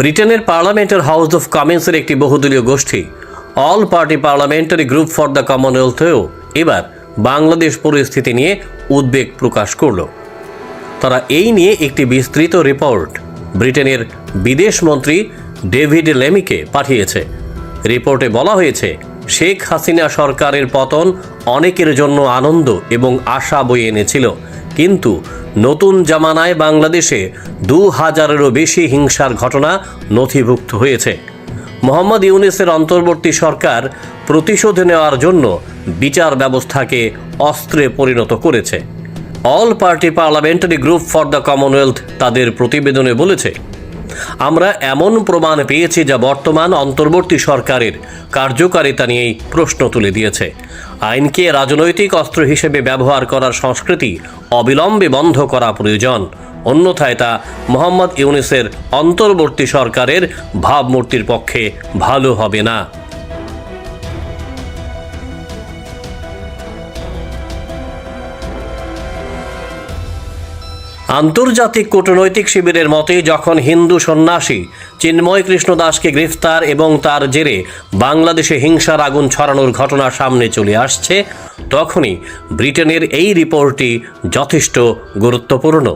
ব্রিটেনের পার্লামেন্টের house of কমন্সের একটি বহুদলীয় গোষ্ঠী, all party parliamentary group for the কমনওয়েলথেও এবার বাংলাদেশ পরিস্থিতি নিয়ে উদ্বেগ প্রকাশ করল। তারা এই নিয়ে একটি বিস্তৃত রিপোর্ট ব্রিটেনের বিদেশ মন্ত্রী ডেভিড লেমিকে পাঠিয়েছে। রিপোর্টে বলা হয়েছে, শেখ হাসিনা সরকারের পতন অনেকের জন্য আনন্দ এবং আশা বয়ে এনেছিল, কিন্তু নতুন জামানায় বাংলাদেশে দু হাজারেরও বেশি হিংসার ঘটনা নথিভুক্ত হয়েছে। মোহাম্মদ ইউনিসের অন্তর্বর্তী সরকার প্রতিশোধ নেওয়ার জন্য বিচার ব্যবস্থাকে অস্ত্রে পরিণত করেছে। All party parliamentary group for the Commonwealth তাদের প্রতিবেদনে বলেছে আমরা এমন প্রমাণ পেয়েছি যা বর্তমান অন্তর্বর্তী সরকারের কার্যকারিতা নিয়েই প্রশ্ন তুলে দিয়েছে। আইনকে রাজনৈতিক অস্ত্র হিসেবে ব্যবহার করার সংস্কৃতি অবিলম্বে বন্ধ করা প্রয়োজন। অন্যথায় তা মোহাম্মদ ইউনিসের অন্তর্বর্তী সরকারের ভাবমূর্তির পক্ষে ভালো হবে না। আন্তর্জাতিক কূটনৈতিক শিবিরের মতে, যখন হিন্দু সন্ন্যাসী চিন্ময় কৃষ্ণ দাসকে গ্রেফতার এবং তার জেরে বাংলাদেশে হিংসার আগুন ছড়ানোর ঘটনা সামনে চলে আসছে, তখনই ব্রিটেনের এই রিপোর্টটি যথেষ্ট গুরুত্বপূর্ণ।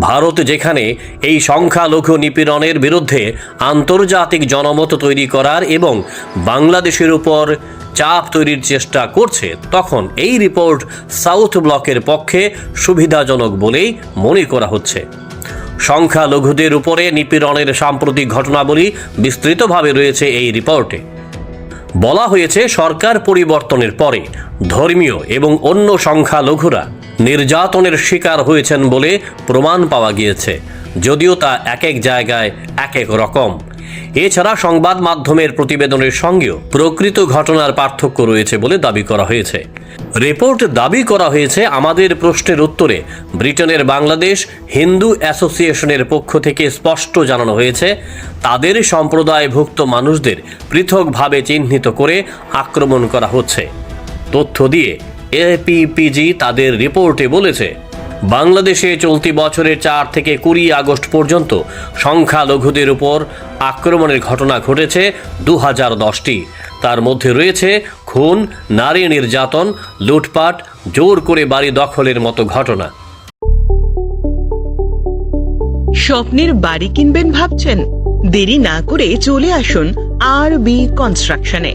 ভারত যেখানে এই সংখ্যালঘু নিপীড়নের বিরুদ্ধে আন্তর্জাতিক জনমত তৈরি করার এবং বাংলাদেশের উপর চাপ তৈরির চেষ্টা করছে, তখন এই রিপোর্ট সাউথ ব্লকের পক্ষে সুবিধাজনক বলেই মনে করা হচ্ছে। সংখ্যালঘুদের উপরে নিপীড়নের সাম্প্রতিক ঘটনাবলী বিস্তৃতভাবে রয়েছে এই রিপোর্টে। বলা হয়েছে, সরকার পরিবর্তনের পরে ধর্মীয় এবং অন্য সংখ্যালঘুরা নির্যাতনের শিকার হয়েছেন বলে প্রমাণ পাওয়া গিয়েছে। যদিও তা এক এক জায়গায় এক এক রকম। এছাড়া সংবাদ মাধ্যমের প্রতিবেদনের সঙ্গেও প্রকৃত ঘটনার পার্থক্য রয়েছে বলে দাবি করা হয়েছে। রিপোর্ট দাবি করা হয়েছে আমাদের প্রশ্নের উত্তরে ব্রিটেনের বাংলাদেশ হিন্দু অ্যাসোসিয়েশনের পক্ষ থেকে স্পষ্ট জানানো হয়েছে, তাদের সম্প্রদায়ভুক্ত মানুষদের পৃথকভাবে চিহ্নিত করে আক্রমণ করা হচ্ছে। তথ্য দিয়ে এপিপিজি তাদের রিপোর্টে বলেছে, বাংলাদেশে চলতি বছরের চার থেকে কুড়ি আগস্ট পর্যন্ত সংখ্যালঘুদের উপর আক্রমণের ঘটনা ঘটেছে দু হাজার দশটি। তার মধ্যে রয়েছে খুন, নারী নির্যাতন, লুটপাট, জোর করে বাড়ি দখলের মতো ঘটনা। স্বপ্নের বাড়ি কিনবেন ভাবছেন? দেরি না করে চলে আসুন আর বি কনস্ট্রাকশনে।